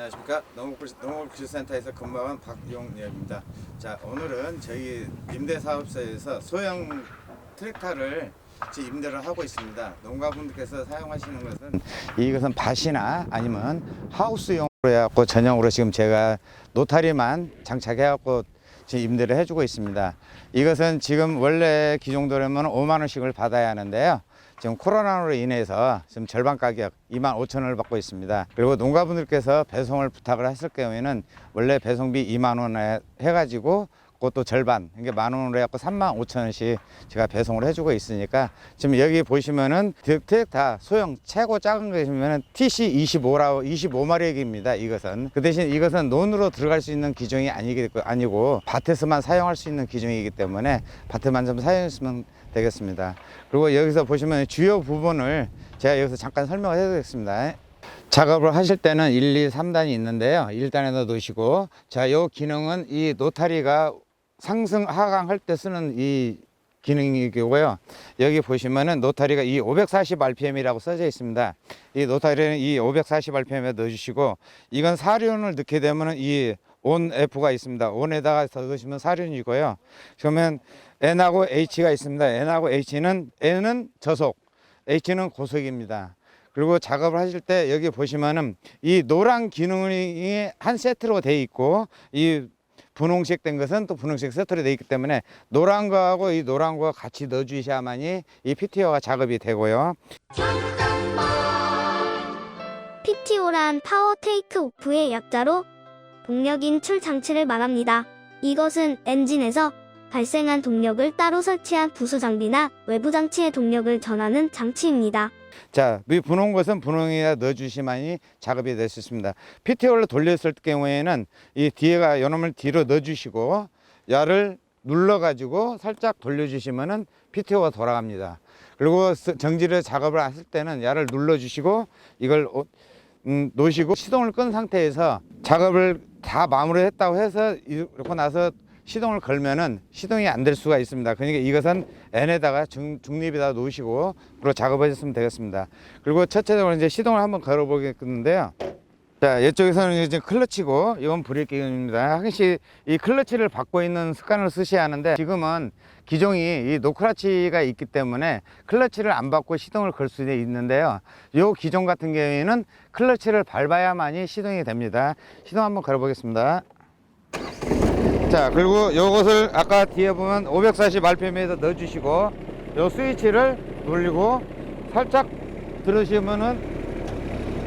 안녕하십니까 농업기술센터에서 근무하는 박용렬입니다. 자 오늘은 저희 임대사업소에서 소형 트랙터를 임대를 하고 있습니다. 농가분들께서 사용하시는 것은 이것은 밭이나 아니면 하우스용으로 해갖고 전용으로 지금 제가 노타리만 장착해갖고 임대를 해주고 있습니다. 이것은 지금 원래 기종도라면 5만 원씩을 받아야 하는데요. 지금 코로나로 인해서 지금 절반 가격 2만 5천 원을 받고 있습니다. 그리고 농가분들께서 배송을 부탁을 했을 경우에는 원래 배송비 2만 원에 해가지고 그것도 절반, 그러니까 만 원으로 해갖고 3만 5천 원씩 제가 배송을 해주고 있으니까 지금 여기 보시면은 득택 다 소형 최고 작은 거 보시면은 TC 25라고 25마력입니다. 이것은 그 대신 이것은 논으로 들어갈 수 있는 기종이 아니기 아니고 밭에서만 사용할 수 있는 기종이기 때문에 밭에만 좀 사용했으면 되겠습니다. 그리고 여기서 보시면 주요 부분을 제가 여기서 잠깐 설명을 해드리겠습니다. 작업을 하실 때는 1, 2, 3단이 있는데요. 1단에다 놓으시고 자, 요 기능은 이 노타리가 상승 하강할 때 쓰는 이 기능이고요. 여기 보시면은 노타리가 이 540rpm이라고 써져 있습니다. 이 노타리는 이 540rpm에 넣어주시고 이건 사륜을 넣게 되면은 이 온 F가 있습니다. 온에다가 더 넣으시면 사륜이고요. 그러면 N하고 H가 있습니다. N하고 H는 N은 저속, H는 고속입니다. 그리고 작업을 하실 때 여기 보시면은 이 노란 기능이 한 세트로 돼 있고 이 분홍색 된 것은 또 분홍색 세트로 돼 있기 때문에 노란 거하고 이 노란 거 같이 넣어 주셔야만이 이 PTO가 작업이 되고요. PTO란 파워 테이크 오프의 약자로 동력 인 출 장치를 말합니다. 이것은 엔진에서 발생한 동력을 따로 설치한 부수 장비나 외부 장치의 동력을 전하는 장치입니다. 자, 이 분홍 것은 분홍에다 넣어 주시만이 작업이 될 수 있습니다. PTO를 돌렸을 경우에는 이 뒤에가 요놈을 뒤로 넣어 주시고 야를 눌러 가지고 살짝 돌려 주시면은 PTO가 돌아갑니다. 그리고 스- 정지를 작업을 하실 때는 야를 눌러 주시고 이걸 오- 음, 놓으시고 시동을 끈 상태에서 작업을 다 마무리했다고 해서 이렇게 나서 시동을 걸면은 시동이 안 될 수가 있습니다. 그러니까 이것은 N에다가 중, 중립에다 놓으시고 그리고 작업하셨으면 되겠습니다. 그리고 첫째적으로 이제 시동을 한번 걸어보겠는데요. 자, 이쪽에서는 이제 클러치고 이건 브레이크입니다. 항시 이 클러치를 받고 있는 습관을 쓰셔야 하는데 지금은 기종이 이 노클러치가 있기 때문에 클러치를 안 받고 시동을 걸 수 있는데요. 이 기종 같은 경우에는 클러치를 밟아야만이 시동이 됩니다. 시동 한번 걸어보겠습니다. 자 그리고 요것을 아까 뒤에 보면 540rpm에서 넣어주시고 요 스위치를 돌리고 살짝 들으시면은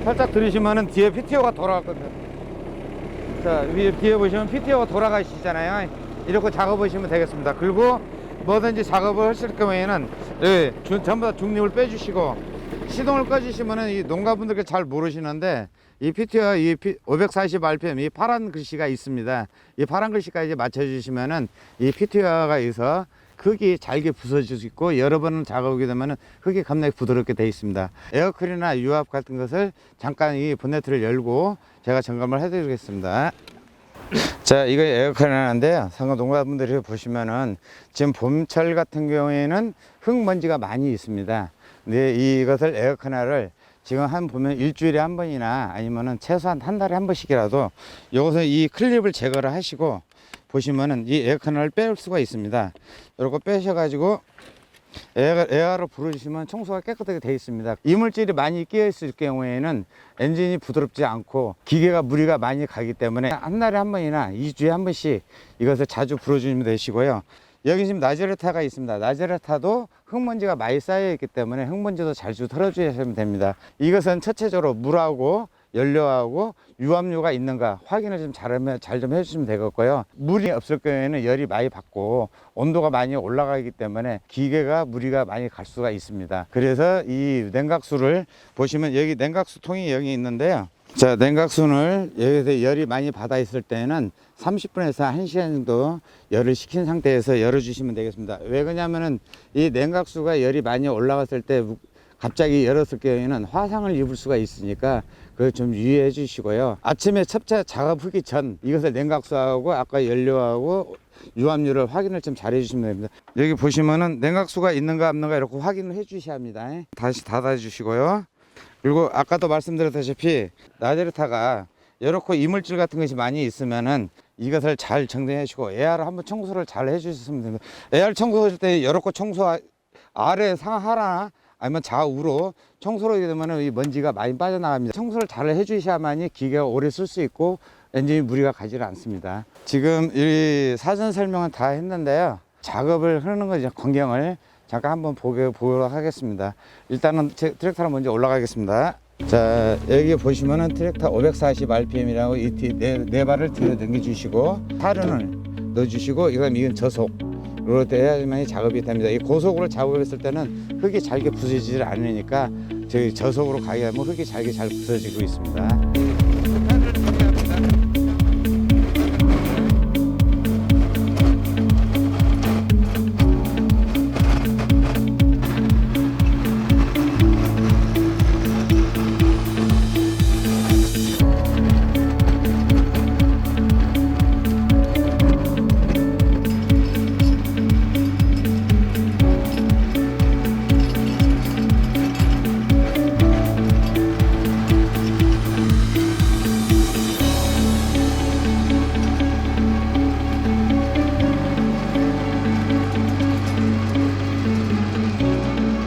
살짝 들으시면은 뒤에 PTO가 돌아갔거든요. 자 위에 뒤에 보시면 PTO가 돌아가시잖아요. 이렇게 작업하시면 되겠습니다. 그리고 뭐든지 작업을 하실 경우에는 예, 주- 전부 다 중립을 빼주시고 시동을 꺼주시면은 이 농가분들께 잘 모르시는데 이 PT와 이 540rpm 이 파란 글씨가 있습니다. 이 파란 글씨까지 맞춰주시면은 이 PT와가 있어 흙이 잘게 부서질 수 있고 여러 번 작업하게 되면은 흙이 겁나게 부드럽게 되어 있습니다. 에어클이나 유압 같은 것을 잠깐 이 본네트를 열고 제가 점검을 해드리겠습니다. 자, 이거 에어컨이라는데요. 상가 농가분들이 보시면은 지금 봄철 같은 경우에는 흙먼지가 많이 있습니다. 근데 이것을 에어컨을 지금 한 보면 일주일에 한 번이나 아니면은 최소한 한 달에 한 번씩이라도 요것을 이 클립을 제거를 하시고 보시면은 이 에어컨을 뺄 수가 있습니다. 이렇게 빼셔 가지고 에어, 에어로 불어주시면 청소가 깨끗하게 되어 있습니다. 이물질이 많이 끼어 있을 경우에는 엔진이 부드럽지 않고 기계가 무리가 많이 가기 때문에 한 달에 한 번이나 2주에 한 번씩 이것을 자주 불어주시면 되시고요. 여기 지금 나제르타가 있습니다. 나제르타도 흙먼지가 많이 쌓여 있기 때문에 흙먼지도 자주 털어주시면 됩니다. 이것은 첫째적으로 물하고 연료하고 유압류가 있는가 확인을 좀 잘하면 잘 좀 해주시면 되겠고요. 물이 없을 경우에는 열이 많이 받고 온도가 많이 올라가기 때문에 기계가 무리가 많이 갈 수가 있습니다. 그래서 이 냉각수를 보시면 여기 냉각수 통이 여기 있는데요. 자, 냉각수를 여기서 열이 많이 받아 있을 때는 30분에서 1시간 정도 열을 식힌 상태에서 열어 주시면 되겠습니다. 왜 그러냐면은 이 냉각수가 열이 많이 올라갔을 때 갑자기 열었을 경우에는 화상을 입을 수가 있으니까 그걸 좀 유의해 주시고요. 아침에 첩차 작업 하기 전 이것을 냉각수하고 아까 연료하고 유압률을 확인을 좀 잘 해 주시면 됩니다. 여기 보시면은 냉각수가 있는가 없는가 이렇게 확인을 해 주셔야 합니다. 다시 닫아 주시고요. 그리고 아까도 말씀드렸다시피 나데르타가 이렇게 이물질 같은 것이 많이 있으면은 이것을 잘 정리해 주시고 에어를 한번 청소를 잘 해 주셨으면 됩니다. 에어 청소할 때 이렇게 청소 아- 아래 상하나 아니면 좌우로 청소를 하게 되면 이 먼지가 많이 빠져나갑니다. 청소를 잘 해주셔야만이 기계가 오래 쓸 수 있고 엔진이 무리가 가지를 않습니다. 지금 이 사전 설명은 다 했는데요. 작업을 하는 거 이제 광경을 잠깐 한번 보게 보도록 하겠습니다. 일단은 제 트랙터로 먼저 올라가겠습니다. 자 여기 보시면은 트랙터 540 RPM이라고 이네 네 발을 들어 당겨 주시고 타른을 넣어 주시고 이건 이건 저속. 으로 돼야지만 작업이 됩니다. 이 고속으로 작업했을 때는 흙이 잘게 부서지질 않으니까 저희 저속으로 가게 하면 흙이 잘게 잘 부서지고 있습니다.